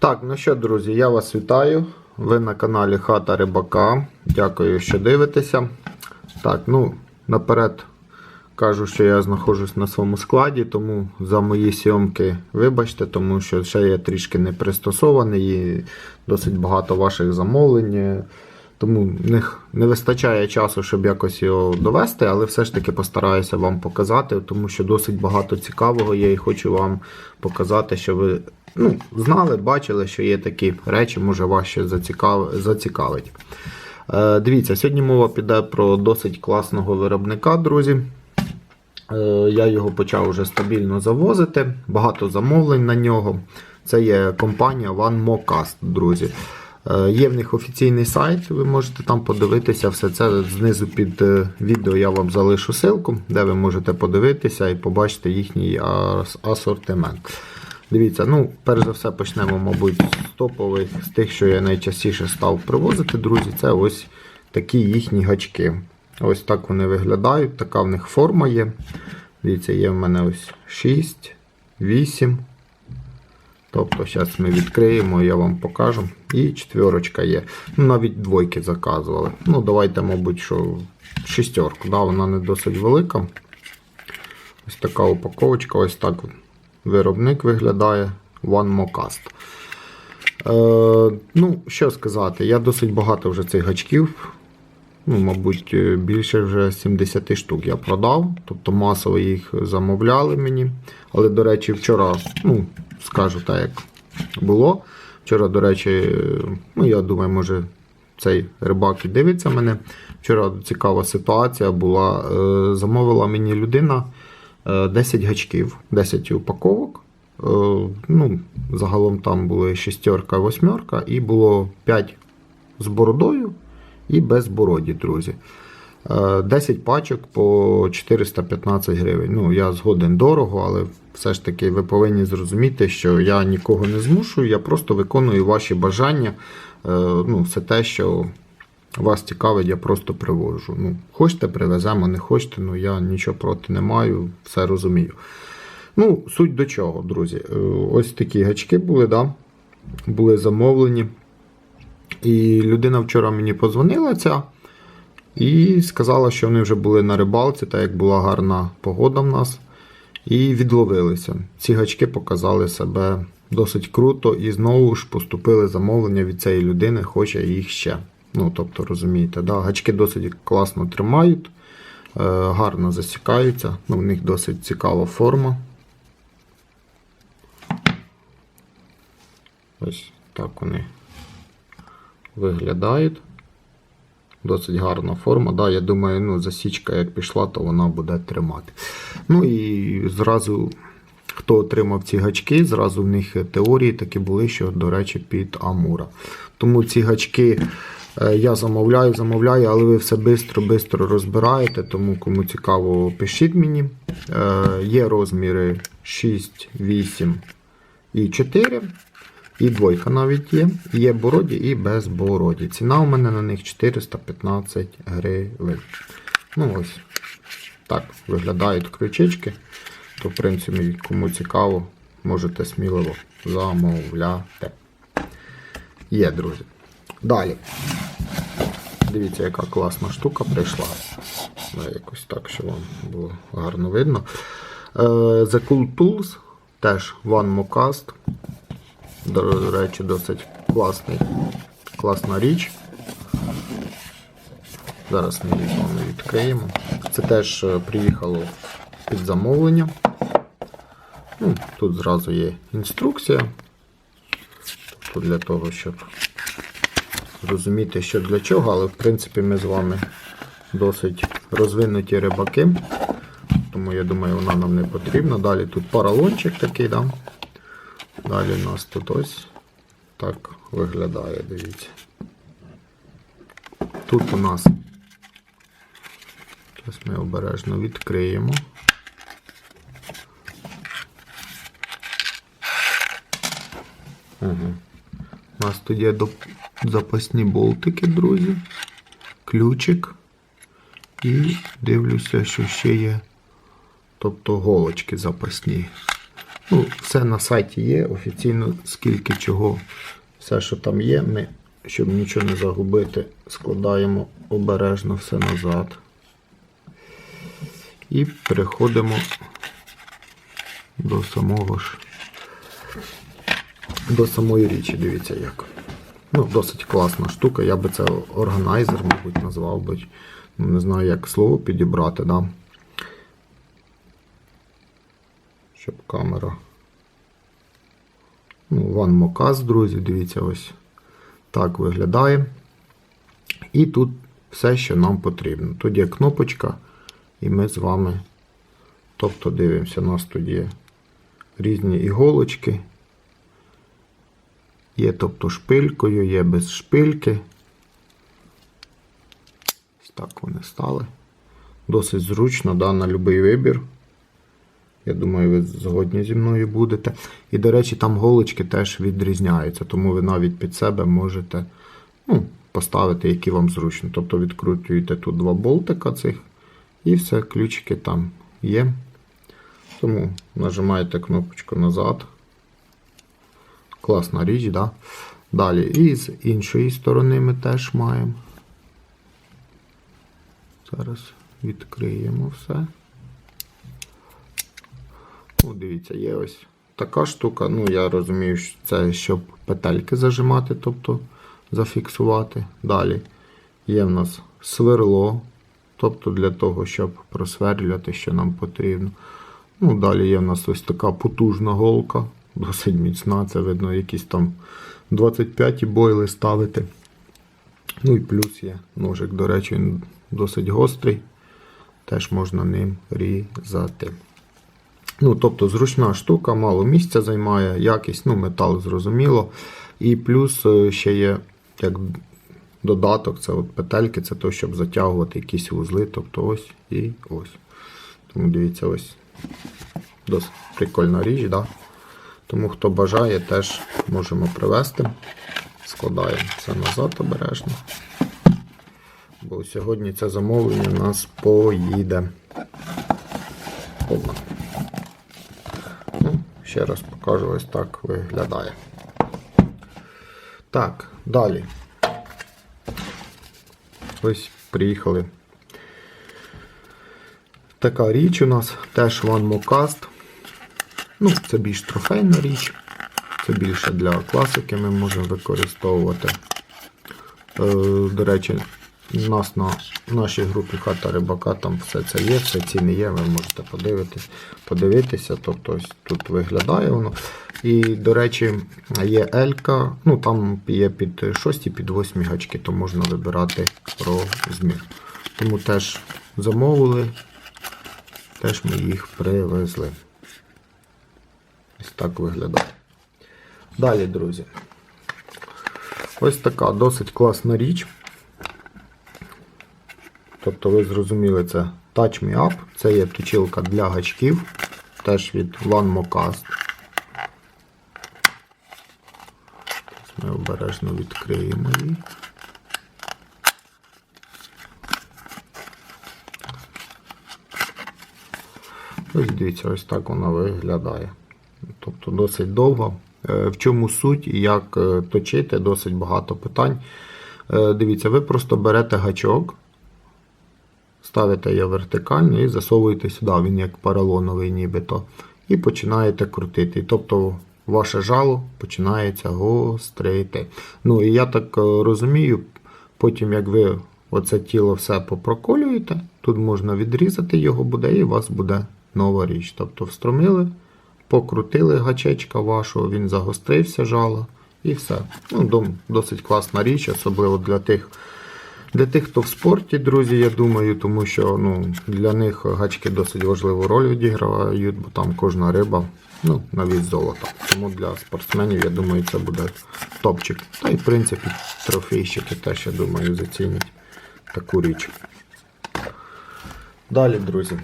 Так, ну що, друзі, я вас вітаю. Ви на каналі Хата Рибака. Дякую, що дивитеся. Так, ну, наперед кажу, що я знаходжусь на своєму складі, тому за мої сйомки вибачте, тому що ще я трішки не пристосований і досить багато ваших замовлень. Тому не, не вистачає часу, щоб якось його довести, але все ж таки постараюся вам показати, тому що досить багато цікавого є і хочу вам показати, що ви ну, знали, бачили, що є такі речі, може вас зацікав... зацікавить. Е, дивіться, сьогодні мова піде про досить класного виробника, друзі. Е, Я його почав вже стабільно завозити, багато замовлень на нього. Це є компанія OneMoCast, друзі. Е, Є в них офіційний сайт, ви можете там подивитися все це. Знизу під е, відео я вам залишу ссылку, де ви можете подивитися і побачити їхній асортимент. Дивіться, ну, перш за все, почнемо, мабуть, з топових, з тих, що я найчастіше став привозити, друзі, це ось такі їхні гачки. Ось так вони виглядають, така в них форма є. Дивіться, є в мене ось 6, 8. Тобто, зараз ми відкриємо, я вам покажу. І четверочка є. Ну, навіть двойки заказували. Ну, давайте, мабуть, що шістерку. Да, вона не досить велика. Ось така упаковочка, ось так виробник виглядає. OneMoCast. Е, ну, що сказати, я досить багато вже цих гачків. Ну, мабуть, е, більше вже 70 штук я продав. Тобто масово їх замовляли мені. Але, до речі, вчора, ну, скажу так, як було. Вчора, до речі, е, ну, я думаю, може, цей рибак і дивиться мене. Вчора цікава ситуація була. Е, Замовила мені людина 10 гачків, 10 упаковок. Е, Ну, загалом там були шістерка, восьмерка, і було 5 з бородою і без бороді, друзі. Е, 10 пачок по 415 гривень. Ну, я згоден дорого, але все ж таки ви повинні зрозуміти, що я нікого не змушую, я просто виконую ваші бажання. Е, Ну, все те, що вас цікавить, я просто привожу. Ну, хочете, привеземо, не хочете, ну я нічого проти не маю, все розумію. Ну, суть до чого, друзі. Е, Ось такі гачки були, да? були замовлені. І людина вчора мені позвонила ця і сказала, що вони вже були на рибалці, так як була гарна погода в нас. І відловилися. Ці гачки показали себе досить круто, і знову ж поступили замовлення від цієї людини, хоче їх ще. Ну, тобто, розумієте, да? гачки досить класно тримають, е, гарно засікаються, ну, в них досить цікава форма. Ось так вони виглядають. Досить гарна форма. Да, я думаю, ну, засічка як пішла, то вона буде тримати. Ну і зразу, хто отримав ці гачки, зразу в них теорії такі були, що, до речі, під Амура. Тому ці гачки я замовляю, замовляю, але ви все швидко розбираєте. Тому кому цікаво, пишіть мені. Е, Є розміри 6, 8 і 4. І двойка навіть є. Є бороді і без бороді. Ціна у мене на них 415 гривень. Ну ось так виглядають крючечки. То, в принципі, кому цікаво, можете сміливо замовляти. Є, друзі. Далі. Дивіться, яка класна штука прийшла. Да, Якось так, щоб вам було гарно видно. Е, The Cool Tools, теж One Mocast. До речі, досить класний, класна річ. Зараз ми її відкриємо. Це теж е, приїхало під замовлення. Ну, Тут зразу є інструкція. Тобто для того, щоб зрозуміти, що для чого, але в принципі ми з вами досить розвинуті рибаки. Тому я думаю, вона нам не потрібна. Далі тут паралончик такий, да? Далі у нас тут ось так виглядає, дивіться. Тут у нас, зараз ми обережно відкриємо. Угу. У нас тут є запасні болтики, друзі, ключик. І дивлюся, що ще є, тобто голочки запасні. Ну, все на сайті є, офіційно скільки чого, все, що там є, ми, щоб нічого не загубити, складаємо обережно все назад. І переходимо до самого ж. До самої річі, дивіться як. Ну, досить класна штука. Я би це органайзер, мабуть, назвав би. Ну, Не знаю, як слово підібрати, да? Щоб камера. Ну, One Mocas, друзі, дивіться, ось так виглядає. І тут все, що нам потрібно. Тут є кнопочка, і ми з вами, тобто дивимося, у нас тут є різні іголочки. Є тобто шпилькою, є без шпильки. Ось так вони стали. Досить зручно, да, на будь-який вибір. Я думаю, ви згодні зі мною будете. І, до речі, там голочки теж відрізняються, тому ви навіть під себе можете ну, поставити, які вам зручно. Тобто відкручуєте тут два болтика цих, і все, ключики там є. Тому нажимаєте кнопочку назад. Класна річ, да? Далі, і з іншої сторони ми теж маємо. Зараз відкриємо все. Ну, дивіться, є ось така штука. Ну, я розумію, що це щоб петельки зажимати, тобто зафіксувати. Далі є в нас сверло, тобто для того, щоб просверлювати, що нам потрібно. Ну, далі є в нас ось така потужна голка, досить міцна, це видно, якісь там 25 бойли ставити. Ну і плюс є ножик, до речі, він досить гострий. Теж можна ним різати. Ну, тобто зручна штука, мало місця займає, якість, ну, метал зрозуміло. І плюс е, ще є як додаток, це от петельки, це то, щоб затягувати якісь вузли. Тобто ось і ось. Тому дивіться, ось досить прикольна річ. Да? Тому хто бажає, теж можемо привезти. Складаємо це назад обережно. Бо сьогодні це замовлення у нас поїде. Опа. Ну, ще раз покажу, ось так виглядає. Так, далі. Ось приїхали. Така річ у нас теж One Mocast. Ну, це більш трофейна річ. Це більше для класики ми можемо використовувати. Е, до речі, у нас на нашій групі хата рибака там все це є, все ціни є, ви можете подивитись, подивитися. Тобто тут виглядає воно. І, до речі, є Елька, ну там є під 6 під 8 гачки, то можна вибирати розмір. Тому теж замовили, теж ми їх привезли. Так виглядає. Далі, друзі. Ось така досить класна річ. Тобто ви зрозуміли, це Touch Me Up, це є точилка для гачків, теж від One Mocast. Ми обережно відкриємо її. Ось дивіться, ось так вона виглядає. Тобто досить довго. Е, В чому суть і як е, точити, досить багато питань. Е, Дивіться, ви просто берете гачок, ставите його вертикально і засовуєте сюди, він як поролоновий нібито. І починаєте крутити. Тобто ваше жало починається гострити. Ну і я так розумію, потім як ви оце тіло все попроколюєте, тут можна відрізати його буде, і у вас буде нова річ. Тобто встромили, покрутили гачечка вашого, він загострився жало і все. Ну, дом- Досить класна річ, особливо для тих. Для тих, хто в спорті, друзі, я думаю, тому що ну, для них гачки досить важливу роль відіграють, бо там кожна риба ну, на вісь. Тому для спортсменів, я думаю, це буде топчик. Та й в принципі трофейщики теж, я думаю, зацінять таку річ. Далі, друзі.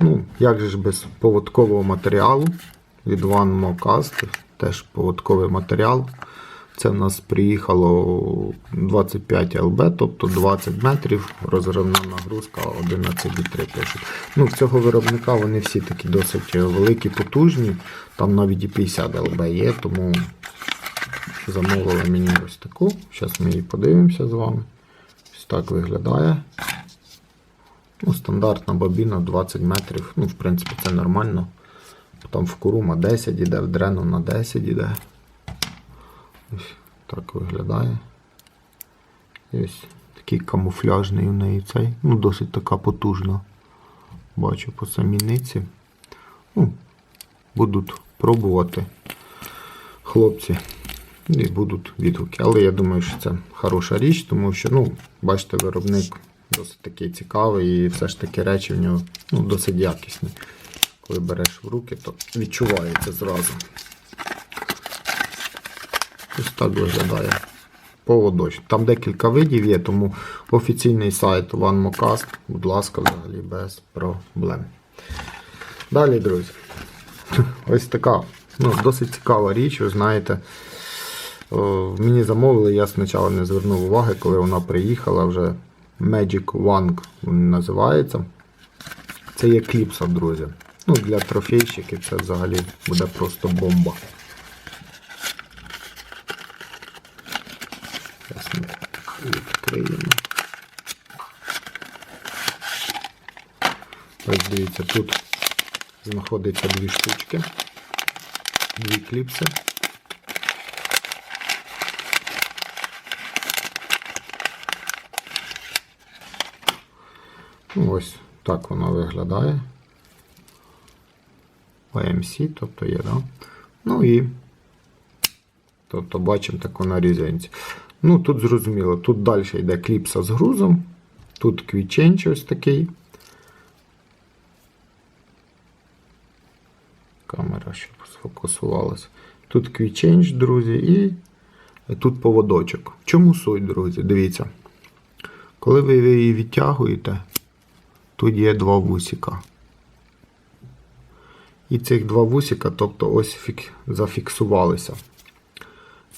Ну, як же ж без поводкового матеріалу від One Mocast, теж поводковий матеріал. Це в нас приїхало 25 ЛБ, тобто 20 метрів, розривна нагрузка 11,3 пишуть. Ну, цього виробника вони всі такі досить великі, потужні. Там навіть і 50 ЛБ є, тому замовили мені ось таку. Зараз ми її подивимося з вами. Ось так виглядає. Ну, стандартна бобіна 20 метрів. Ну, в принципі, це нормально. Там в Курума 10 іде, в Дрену на 10 іде. Ось так виглядає. Ось такий камуфляжний у неї цей. Ну, досить така потужна. Бачу по самій ниці. Ну, будуть пробувати хлопці. І будуть відгуки. Але я думаю, що це хороша річ, тому що, ну, бачите, виробник досить такий цікавий і все ж таки речі в нього ну, досить якісні. Коли береш в руки, то відчувається зразу. Ось так виглядає поводочок. Там декілька видів є, тому офіційний сайт OneMoCast, будь ласка, взагалі без проблем. Далі, друзі. Ось така ну, досить цікава річ, ви знаєте. Мені замовили, я спочатку не звернув уваги, коли вона приїхала, вже Magic Wang він називається. Це є кліпса, друзі. Ну, для трофейщиків це взагалі буде просто бомба. Ось дивіться, тут знаходиться дві штучки, дві кліпси. Ось так воно виглядає. OMC, тобто є, да? Ну і тобто бачимо таку на різинці. Ну, тут зрозуміло, тут далі йде кліпса з грузом. Тут QuickChange ось такий. Камера щоб сфокусувалася. Тут QuickChange, друзі, і тут поводочок. Чому суть, друзі? Дивіться. Коли ви її відтягуєте, тут є два вусика. І цих два вусика, тобто ось фік... зафіксувалися.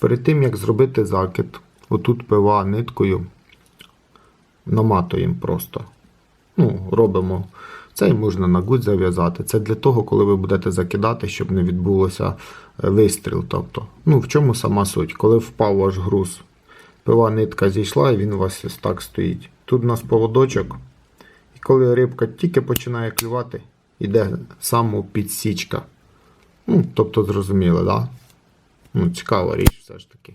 Перед тим, як зробити закид, отут пива ниткою наматуємо просто. Ну, робимо це і можна на гудь зав'язати. Це для того, коли ви будете закидати, щоб не відбулося е, вистріл. Тобто, ну, в чому сама суть? Коли впав ваш груз, пива нитка зійшла і він у вас ось так стоїть. Тут у нас поводочок. І коли рибка тільки починає клювати, іде самопідсічка. Ну, тобто, зрозуміло, да? Ну, цікава річ все ж таки.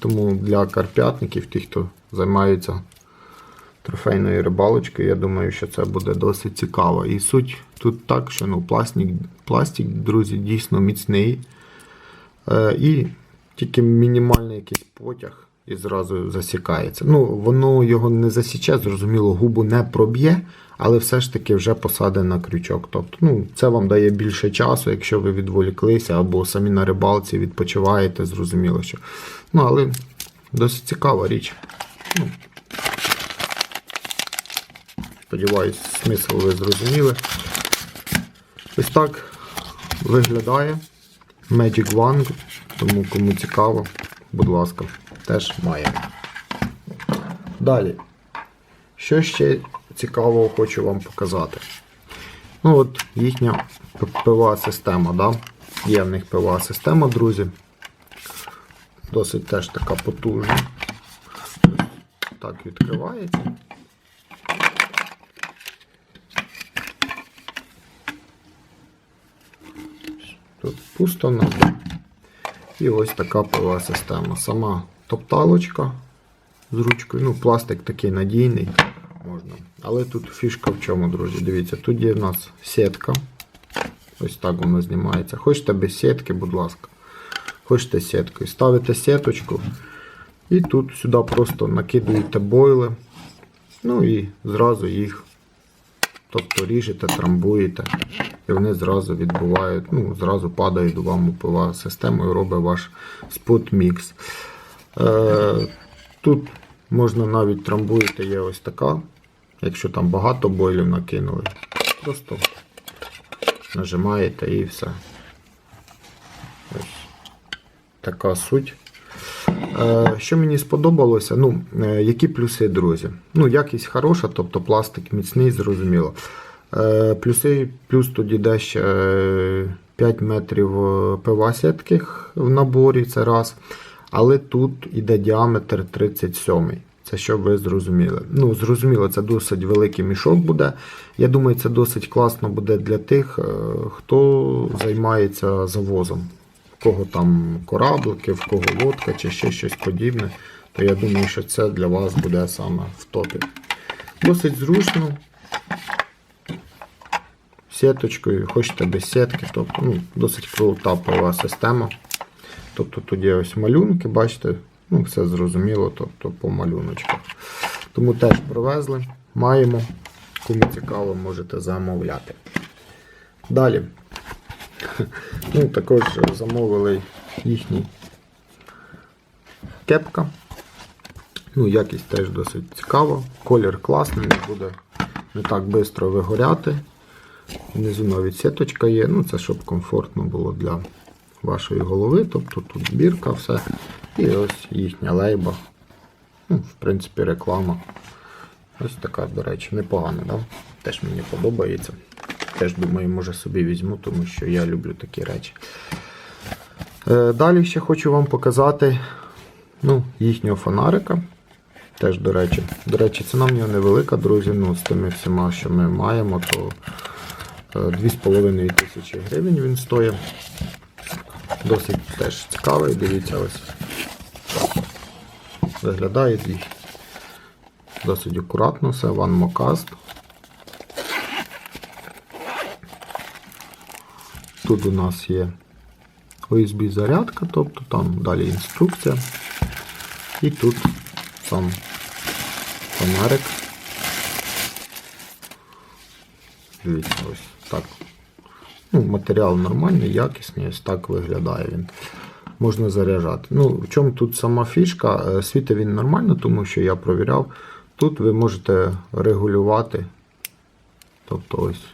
Тому для карп'ятників, тих, хто займається трофейною рибалочкою, я думаю, що це буде досить цікаво. І суть тут так, що ну, пластик, пластик друзі, дійсно міцний. Е, і тільки мінімальний якийсь потяг і зразу засікається. Ну, воно його не засіче, зрозуміло, губу не проб'є, але все ж таки вже посаде на крючок. Тобто, ну, це вам дає більше часу, якщо ви відволіклися або самі на рибалці відпочиваєте, зрозуміло, що. Ну, але досить цікава річ. Ну, Сподіваюсь, смисл ви зрозуміли. Ось так виглядає Magic Wand, тому кому цікаво, будь ласка, теж має. Далі. Що ще цікавого хочу вам показати? Ну от їхня пива система, да? Є в них пива система, друзі. Досить теж така потужна. Так відкривається. Тут пусто в нас. І ось така пила система. Сама топталочка з ручкою. Ну, пластик такий надійний. Можна. Але тут фішка в чому, друзі. Дивіться, тут є в нас сітка. Ось так воно знімається. Хочете без сітки, будь ласка. Хочете сіткою. Ставите сіточку. І тут сюди просто накидуєте бойли. Ну і зразу їх Тобто ріжете, трамбуєте, і вони зразу відбувають, ну, зразу падають вам у пива систему і робить ваш спот-мікс. Е, Тут можна навіть трамбуєте, є ось така. Якщо там багато бойлів накинули, просто нажимаєте і все. Ось. така суть. Е, Що мені сподобалося? Ну, е, які плюси, друзі? Ну, якість хороша, тобто пластик міцний, зрозуміло. Е, Плюси, плюс тоді е, 5 метрів е, ПВА сітких в наборі, це раз. Але тут іде діаметр 37. Це щоб ви зрозуміли. Ну, зрозуміло, це досить великий мішок буде. Я думаю, це досить класно буде для тих, е, хто займається завозом. В кого там кораблики, в кого лодка чи ще щось подібне. То я думаю, що це для вас буде саме в топі. Досить зручно. Сіточкою, хочете без сітки, тобто ну, досить крута пова система. Тобто тут є ось малюнки, бачите, ну все зрозуміло, тобто по малюночках. Тому теж привезли, маємо. Кому цікаво, можете замовляти. Далі. Ну, також замовили їхній кепка. Ну, якість теж досить цікава. Колір класний, буде не так швидко вигоряти. Внизу навіть сіточка є. Ну, це щоб комфортно було для вашої голови. Тобто тут бірка, все. І ось їхня лейба. Ну, в принципі, реклама. Ось така, до речі, непогана, да? Теж мені подобається. Теж думаю, може собі візьму, тому що я люблю такі речі. Е, Далі ще хочу вам показати ну, їхнього фонарика. Теж, до речі, до речі, ціна в нього невелика, друзі. Ну, з тими всіма, що ми маємо, то е, 2,5 тисячі гривень він стоїть. Досить теж цікавий, дивіться, ось виглядає дві. Досить акуратно все, One Mocast. Тут у нас є USB зарядка, тобто там далі інструкція. І тут сам фонарик. Дивіться, ось так. Ну, матеріал нормальний, якісний, ось так виглядає він. Можна заряджати. Ну, в чому тут сама фішка? Е, Світить він нормально, тому що я провіряв. Тут ви можете регулювати. Тобто ось.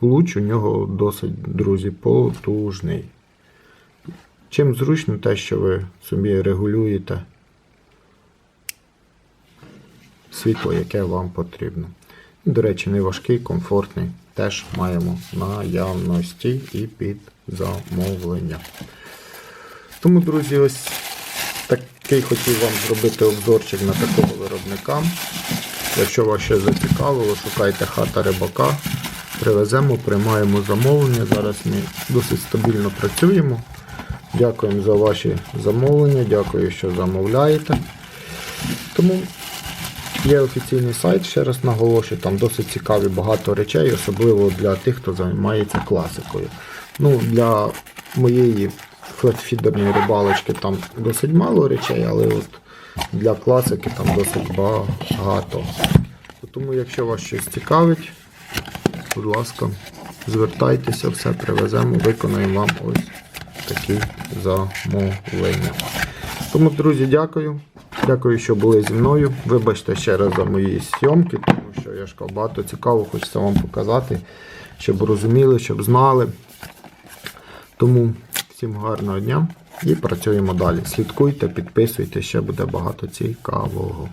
Луч у нього досить, друзі, потужний. Чим зручно те, що ви собі регулюєте світло, яке вам потрібно. До речі, не важкий, комфортний. Теж маємо наявності і під замовлення. Тому, друзі, ось такий хотів вам зробити обзорчик на такого виробника. Якщо вас ще зацікавило, шукайте хата рибака. Привеземо, приймаємо замовлення. Зараз ми досить стабільно працюємо. Дякуємо за ваші замовлення, дякую, що замовляєте. Тому є офіційний сайт, ще раз наголошую, там досить цікаві багато речей, особливо для тих, хто займається класикою. Ну, Для моєї флетфідерної рибалочки там досить мало речей, але от для класики там досить багато. Тому, якщо вас щось цікавить, будь ласка, звертайтеся, все привеземо, виконаємо вам ось такі замовлення. Тому, друзі, дякую. Дякую, що були зі мною. Вибачте ще раз за мої зйомки, тому що я ж багато цікаво, хочеться вам показати, щоб розуміли, щоб знали. Тому всім гарного дня і працюємо далі. Слідкуйте, підписуйте, ще буде багато цікавого.